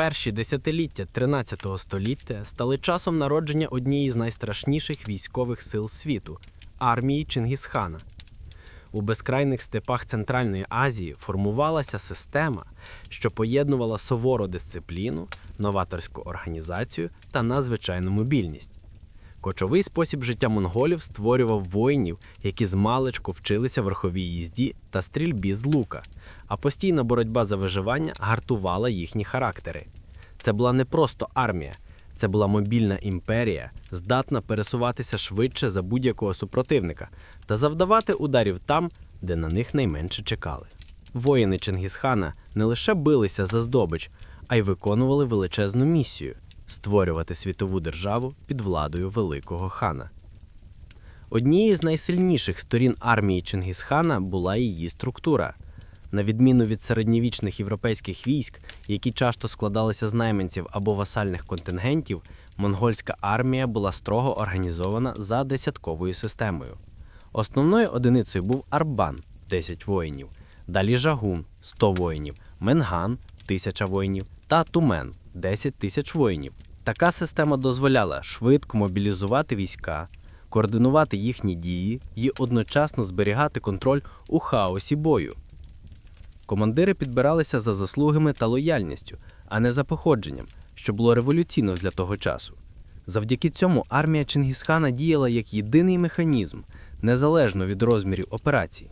перші десятиліття 13 століття стали часом народження однієї з найстрашніших військових сил світу армії Чингісхана. У безкрайних степах Центральної Азії формувалася система, що поєднувала сувору дисципліну, новаторську організацію та надзвичайну мобільність. Кочовий спосіб життя монголів створював воїнів, які з вчилися верховій їзді та стрільбі з лука, а постійна боротьба за виживання гартувала їхні характери. Це була не просто армія, це була мобільна імперія, здатна пересуватися швидше за будь-якого супротивника та завдавати ударів там, де на них найменше чекали. Воїни Чингісхана не лише билися за здобич, а й виконували величезну місію створювати світову державу під владою великого хана. Однією з найсильніших сторін армії Чингісхана була її структура. На відміну від середньовічних європейських військ, які часто складалися з найманців або васальних контингентів, монгольська армія була строго організована за десятковою системою. Основною одиницею був Арбан 10 воїнів, далі Жагун 100 воїнів, Менган 1000 воїнів та Тумен 10 тисяч воїнів. Така система дозволяла швидко мобілізувати війська, координувати їхні дії і одночасно зберігати контроль у хаосі бою. Командири підбиралися за заслугами та лояльністю, а не за походженням, що було революційно для того часу. Завдяки цьому армія Чингісхана діяла як єдиний механізм, незалежно від розмірів операції.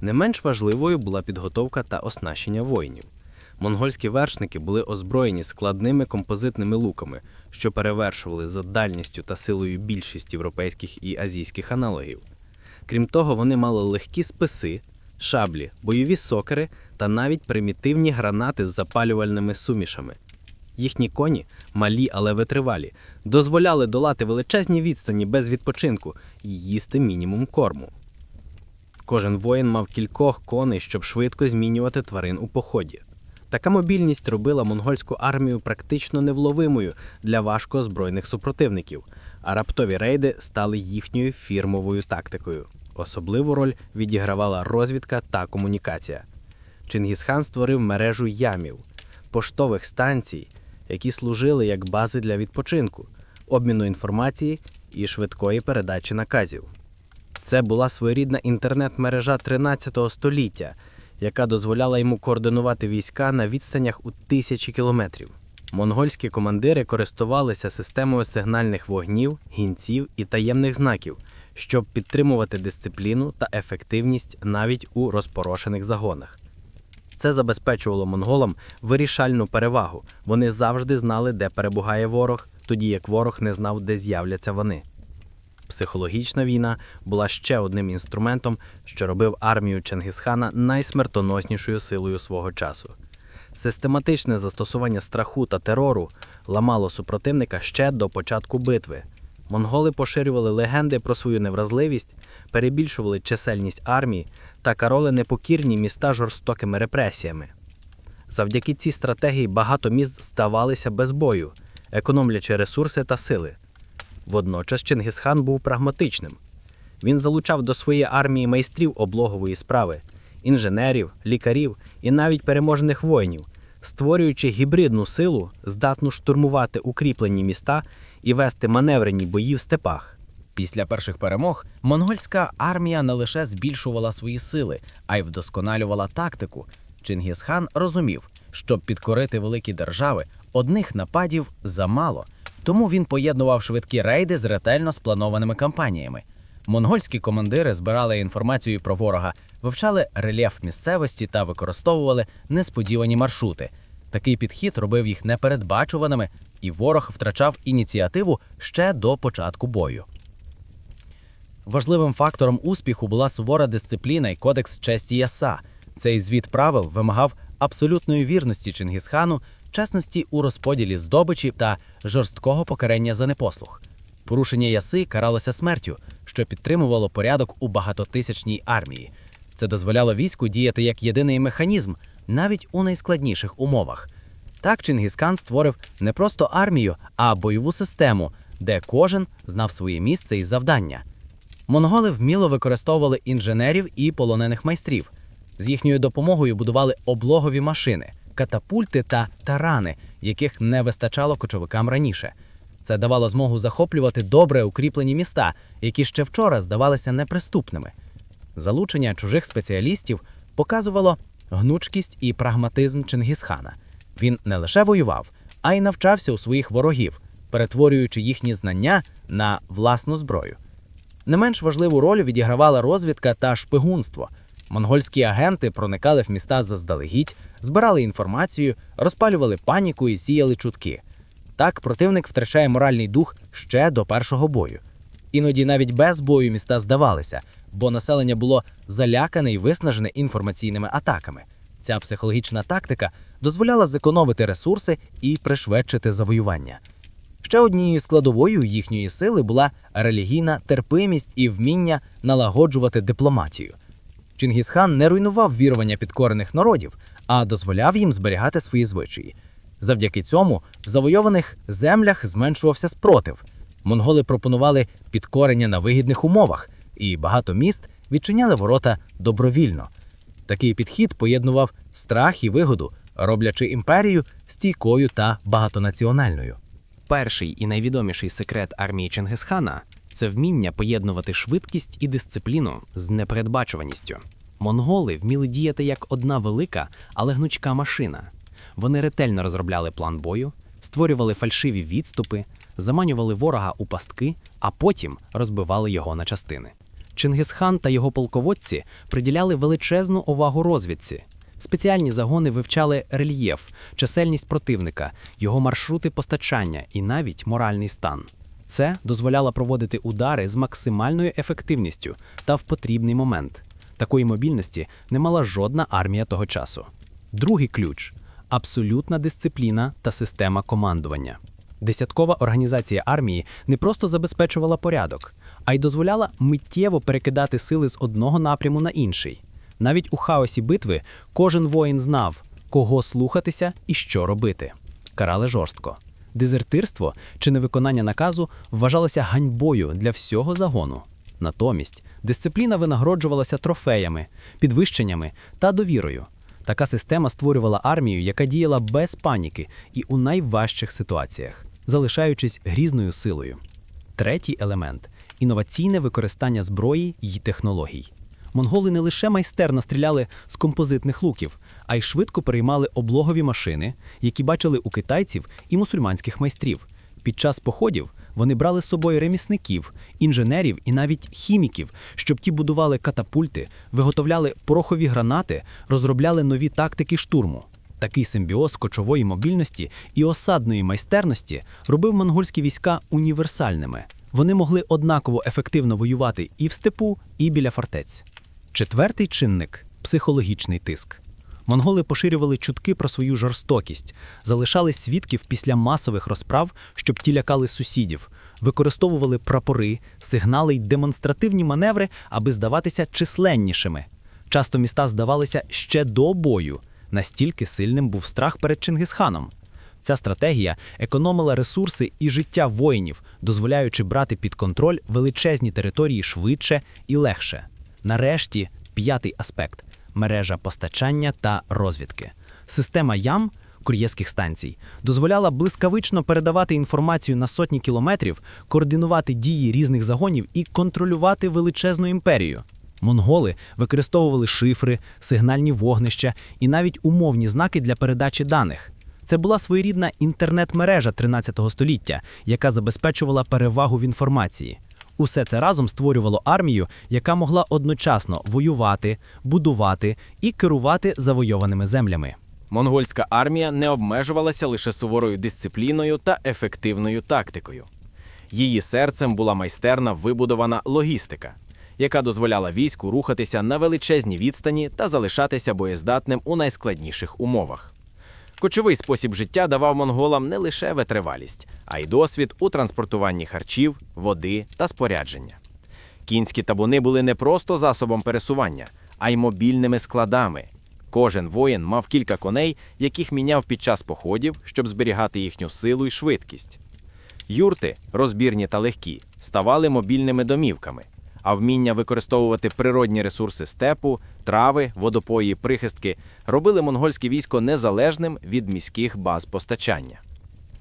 Не менш важливою була підготовка та оснащення воїнів. Монгольські вершники були озброєні складними композитними луками, що перевершували за дальністю та силою більшість європейських і азійських аналогів. Крім того, вони мали легкі списи, шаблі, бойові сокери та навіть примітивні гранати з запалювальними сумішами. Їхні коні, малі, але витривалі, дозволяли долати величезні відстані без відпочинку і їсти мінімум корму. Кожен воїн мав кількох коней, щоб швидко змінювати тварин у поході. Така мобільність робила монгольську армію практично невловимою для важкоозброєних супротивників, а раптові рейди стали їхньою фірмовою тактикою. Особливу роль відігравала розвідка та комунікація. Чингісхан створив мережу ямів, поштових станцій, які служили як бази для відпочинку, обміну інформації і швидкої передачі наказів. Це була своєрідна інтернет-мережа 13 століття, яка дозволяла йому координувати війська на відстанях у тисячі кілометрів. Монгольські командири користувалися системою сигнальних вогнів, гінців і таємних знаків, щоб підтримувати дисципліну та ефективність навіть у розпорошених загонах. Це забезпечувало монголам вирішальну перевагу. Вони завжди знали, де перебуває ворог, тоді як ворог не знав, де з'являться вони. Психологічна війна була ще одним інструментом, що робив армію Чингісхана найсмертоноснішою силою свого часу. Систематичне застосування страху та терору ламало супротивника ще до початку битви. Монголи поширювали легенди про свою невразливість, перебільшували чисельність армії та кароли непокірні міста жорстокими репресіями. Завдяки цій стратегії багато міст здавалися без бою, економлячи ресурси та сили. Водночас Чингисхан був прагматичним. Він залучав до своєї армії майстрів облогової справи, інженерів, лікарів і навіть переможених воїнів, створюючи гібридну силу, здатну штурмувати укріплені міста і вести маневрені бої в степах. Після перших перемог монгольська армія не лише збільшувала свої сили, а й вдосконалювала тактику. Чингісхан розумів, щоб підкорити великі держави, одних нападів замало. Тому він поєднував швидкі рейди з ретельно спланованими кампаніями. Монгольські командири збирали інформацію про ворога, вивчали рельєф місцевості та використовували несподівані маршрути. Такий підхід робив їх непередбачуваними, і ворог втрачав ініціативу ще до початку бою. Важливим фактором успіху була сувора дисципліна і кодекс честі яса. Цей звіт правил вимагав абсолютної вірності Чингісхану, чесності у розподілі здобичі та жорсткого покарання за непослух. Порушення яси каралося смертю, що підтримувало порядок у багатотисячній армії. Це дозволяло війську діяти як єдиний механізм, навіть у найскладніших умовах. Так Чингісхан створив не просто армію, а бойову систему, де кожен знав своє місце і завдання. Монголи вміло використовували інженерів і полонених майстрів. З їхньою допомогою будували облогові машини, катапульти та тарани, яких не вистачало кочовикам раніше. Це давало змогу захоплювати добре укріплені міста, які ще вчора здавалися неприступними. Залучення чужих спеціалістів показувало гнучкість і прагматизм Чингісхана. Він не лише воював, а й навчався у своїх ворогів, перетворюючи їхні знання на власну зброю. Не менш важливу роль відігравала розвідка та шпигунство. Монгольські агенти проникали в міста заздалегідь, збирали інформацію, розпалювали паніку і сіяли чутки. Так противник втрачає моральний дух ще до першого бою. Іноді навіть без бою міста здавалися, бо населення було залякане і виснажене інформаційними атаками. Ця психологічна тактика дозволяла зекономити ресурси і пришвидшити завоювання. Ще однією складовою їхньої сили була релігійна терпимість і вміння налагоджувати дипломатію. Чингісхан не руйнував вірування підкорених народів, а дозволяв їм зберігати свої звичаї. Завдяки цьому в завойованих землях зменшувався спротив. Монголи пропонували підкорення на вигідних умовах, і багато міст відчиняли ворота добровільно. Такий підхід поєднував страх і вигоду, роблячи імперію стійкою та багатонаціональною. Перший і найвідоміший секрет армії Чингисхана це вміння поєднувати швидкість і дисципліну з непередбачуваністю. Монголи вміли діяти як одна велика, але гнучка машина. Вони ретельно розробляли план бою, створювали фальшиві відступи, заманювали ворога у пастки, а потім розбивали його на частини. Чингисхан та його полководці приділяли величезну увагу розвідці. Спеціальні загони вивчали рельєф, чисельність противника, його маршрути постачання і навіть моральний стан. Це дозволяло проводити удари з максимальною ефективністю та в потрібний момент. Такої мобільності не мала жодна армія того часу. Другий ключ абсолютна дисципліна та система командування. Десяткова організація армії не просто забезпечувала порядок, а й дозволяла миттєво перекидати сили з одного напряму на інший. Навіть у хаосі битви кожен воїн знав, кого слухатися і що робити. Карали жорстко. Дезертирство чи невиконання наказу вважалося ганьбою для всього загону. Натомість дисципліна винагороджувалася трофеями, підвищеннями та довірою. Така система створювала армію, яка діяла без паніки і у найважчих ситуаціях, залишаючись грізною силою. Третій елемент інноваційне використання зброї й технологій. Монголи не лише майстерно стріляли з композитних луків, а й швидко переймали облогові машини, які бачили у китайців і мусульманських майстрів. Під час походів вони брали з собою ремісників, інженерів і навіть хіміків, щоб ті будували катапульти, виготовляли порохові гранати, розробляли нові тактики штурму. Такий симбіоз кочової мобільності і осадної майстерності робив монгольські війська універсальними. Вони могли однаково ефективно воювати і в степу, і біля фортець. Четвертий чинник психологічний тиск. Монголи поширювали чутки про свою жорстокість, залишали свідків після масових розправ, щоб ті лякали сусідів, використовували прапори, сигнали й демонстративні маневри, аби здаватися численнішими. Часто міста здавалися ще до бою, настільки сильним був страх перед Чингисханом. Ця стратегія економила ресурси і життя воїнів, дозволяючи брати під контроль величезні території швидше і легше. Нарешті, п'ятий аспект мережа постачання та розвідки. Система ям кур'єрських станцій дозволяла блискавично передавати інформацію на сотні кілометрів, координувати дії різних загонів і контролювати величезну імперію. Монголи використовували шифри, сигнальні вогнища і навіть умовні знаки для передачі даних. Це була своєрідна інтернет-мережа 13 століття, яка забезпечувала перевагу в інформації. Усе це разом створювало армію, яка могла одночасно воювати, будувати і керувати завойованими землями. Монгольська армія не обмежувалася лише суворою дисципліною та ефективною тактикою. Її серцем була майстерна вибудована логістика, яка дозволяла війську рухатися на величезні відстані та залишатися боєздатним у найскладніших умовах. Кочовий спосіб життя давав монголам не лише витривалість, а й досвід у транспортуванні харчів, води та спорядження. Кінські табуни були не просто засобом пересування, а й мобільними складами. Кожен воїн мав кілька коней, яких міняв під час походів, щоб зберігати їхню силу і швидкість. Юрти, розбірні та легкі, ставали мобільними домівками, а вміння використовувати природні ресурси степу, трави, водопої, прихистки робили монгольське військо незалежним від міських баз постачання.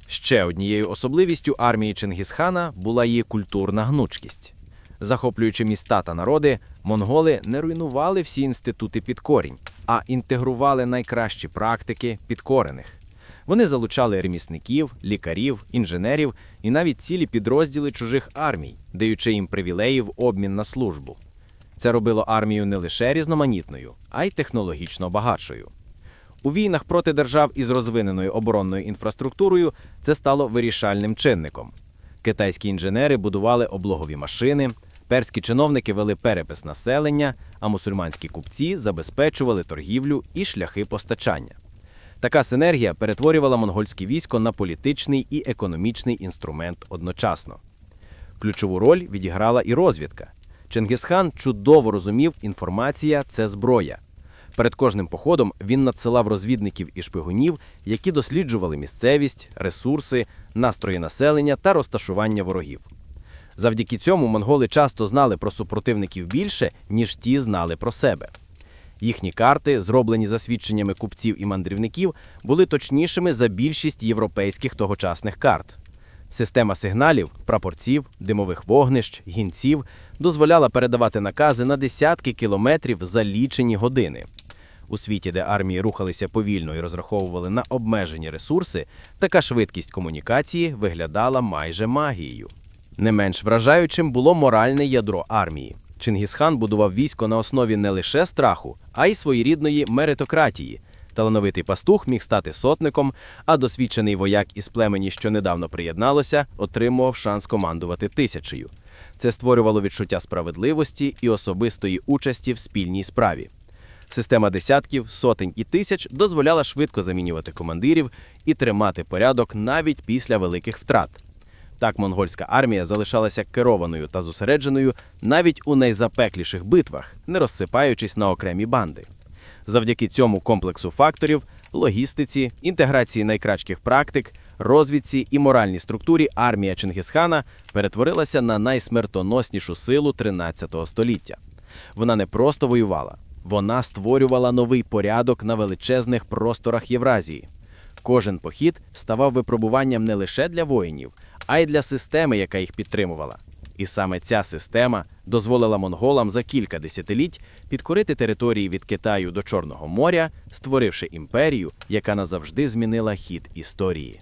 Ще однією особливістю армії Чингісхана була її культурна гнучкість. Захоплюючи міста та народи, монголи не руйнували всі інститути під корінь, а інтегрували найкращі практики підкорених. Вони залучали ремісників, лікарів, інженерів і навіть цілі підрозділи чужих армій, даючи їм привілеї в обмін на службу. Це робило армію не лише різноманітною, а й технологічно багатшою. У війнах проти держав із розвиненою оборонною інфраструктурою це стало вирішальним чинником. Китайські інженери будували облогові машини, перські чиновники вели перепис населення, а мусульманські купці забезпечували торгівлю і шляхи постачання. Така синергія перетворювала монгольське військо на політичний і економічний інструмент одночасно. Ключову роль відіграла і розвідка. Чингисхан чудово розумів, інформація це зброя. Перед кожним походом він надсилав розвідників і шпигунів, які досліджували місцевість, ресурси, настрої населення та розташування ворогів. Завдяки цьому монголи часто знали про супротивників більше, ніж ті знали про себе. Їхні карти, зроблені за свідченнями купців і мандрівників, були точнішими за більшість європейських тогочасних карт. Система сигналів, прапорців, димових вогнищ, гінців дозволяла передавати накази на десятки кілометрів за лічені години. У світі, де армії рухалися повільно і розраховували на обмежені ресурси, така швидкість комунікації виглядала майже магією. Не менш вражаючим було моральне ядро армії. Чингісхан будував військо на основі не лише страху, а й своєрідної меритократії. Талановитий пастух міг стати сотником, а досвідчений вояк із племені, що недавно приєдналося, отримував шанс командувати тисячею. Це створювало відчуття справедливості і особистої участі в спільній справі. Система десятків, сотень і тисяч дозволяла швидко замінювати командирів і тримати порядок навіть після великих втрат. Так монгольська армія залишалася керованою та зосередженою навіть у найзапекліших битвах, не розсипаючись на окремі банди. Завдяки цьому комплексу факторів логістиці, інтеграції найкращих практик, розвідці і моральній структурі армія Чингисхана перетворилася на найсмертоноснішу силу 13 століття. Вона не просто воювала, вона створювала новий порядок на величезних просторах Євразії. Кожен похід ставав випробуванням не лише для воїнів, а й для системи, яка їх підтримувала. І саме ця система дозволила монголам за кілька десятиліть підкорити території від Китаю до Чорного моря, створивши імперію, яка назавжди змінила хід історії.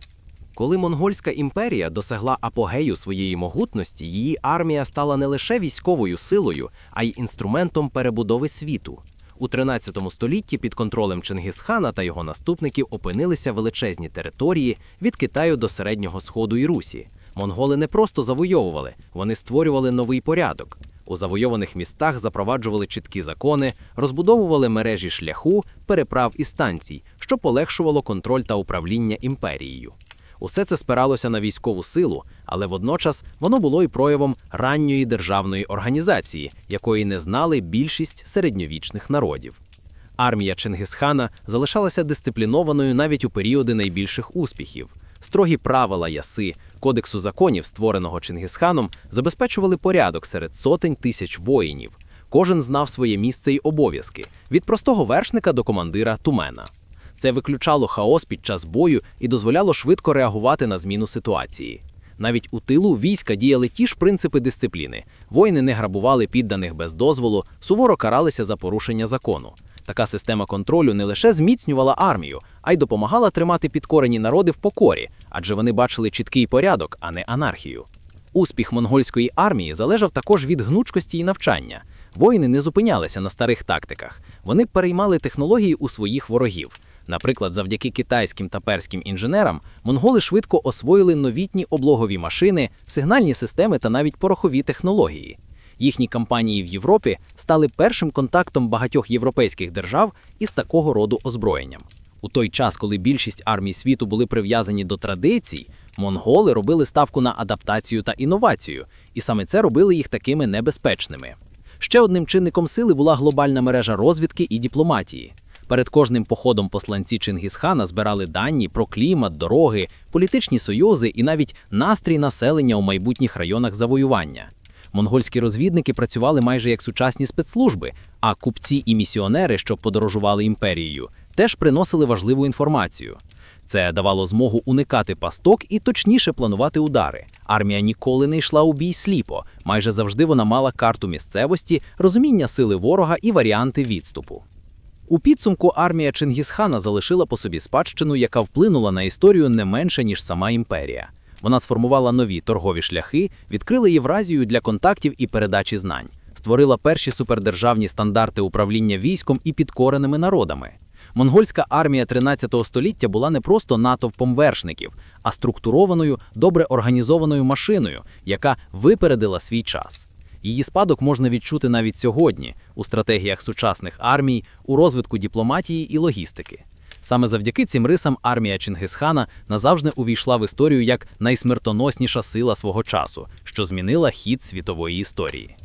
Коли монгольська імперія досягла апогею своєї могутності, її армія стала не лише військовою силою, а й інструментом перебудови світу. У 13 столітті під контролем Чингисхана та його наступників опинилися величезні території від Китаю до Середнього Сходу і Русі. Монголи не просто завойовували, вони створювали новий порядок. У завойованих містах запроваджували чіткі закони, розбудовували мережі шляху, переправ і станцій, що полегшувало контроль та управління імперією. Усе це спиралося на військову силу, але водночас воно було і проявом ранньої державної організації, якої не знали більшість середньовічних народів. Армія Чингисхана залишалася дисциплінованою навіть у періоди найбільших успіхів. Строгі правила яси, кодексу законів, створеного Чингисханом, забезпечували порядок серед сотень тисяч воїнів. Кожен знав своє місце й обов'язки від простого вершника до командира тумена. Це виключало хаос під час бою і дозволяло швидко реагувати на зміну ситуації. Навіть у тилу війська діяли ті ж принципи дисципліни. Воїни не грабували підданих без дозволу, суворо каралися за порушення закону. Така система контролю не лише зміцнювала армію, а й допомагала тримати підкорені народи в покорі, адже вони бачили чіткий порядок, а не анархію. Успіх монгольської армії залежав також від гнучкості і навчання. Воїни не зупинялися на старих тактиках, вони переймали технології у своїх ворогів. Наприклад, завдяки китайським та перським інженерам монголи швидко освоїли новітні облогові машини, сигнальні системи та навіть порохові технології. Їхні кампанії в Європі стали першим контактом багатьох європейських держав із такого роду озброєнням. У той час, коли більшість армій світу були прив'язані до традицій, монголи робили ставку на адаптацію та інновацію, і саме це робили їх такими небезпечними. Ще одним чинником сили була глобальна мережа розвідки і дипломатії. Перед кожним походом посланці Чингісхана збирали дані про клімат, дороги, політичні союзи і навіть настрій населення у майбутніх районах завоювання. Монгольські розвідники працювали майже як сучасні спецслужби, а купці і місіонери, що подорожували імперією, теж приносили важливу інформацію. Це давало змогу уникати пасток і точніше планувати удари. Армія ніколи не йшла у бій сліпо. Майже завжди вона мала карту місцевості, розуміння сили ворога і варіанти відступу. У підсумку армія Чингісхана залишила по собі спадщину, яка вплинула на історію не менше, ніж сама імперія. Вона сформувала нові торгові шляхи, відкрила Євразію для контактів і передачі знань, створила перші супердержавні стандарти управління військом і підкореними народами. Монгольська армія 13 століття була не просто натовпом вершників, а структурованою, добре організованою машиною, яка випередила свій час. Її спадок можна відчути навіть сьогодні у стратегіях сучасних армій, у розвитку дипломатії і логістики. Саме завдяки цим рисам армія Чингисхана назавжди увійшла в історію як найсмертоносніша сила свого часу, що змінила хід світової історії.